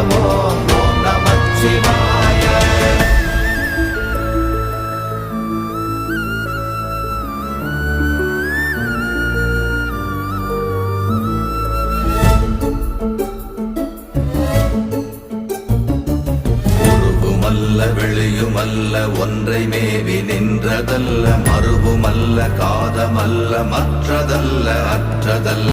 நமச்சிவாய ஓம் ஓம் நமச்சிவாய உருவுமல்ல வெளியுமல்ல ஒன்றை மேவி நின்றதல்ல மறுவுமல்ல காதமல்ல மற்றதல்ல அற்றதல்ல.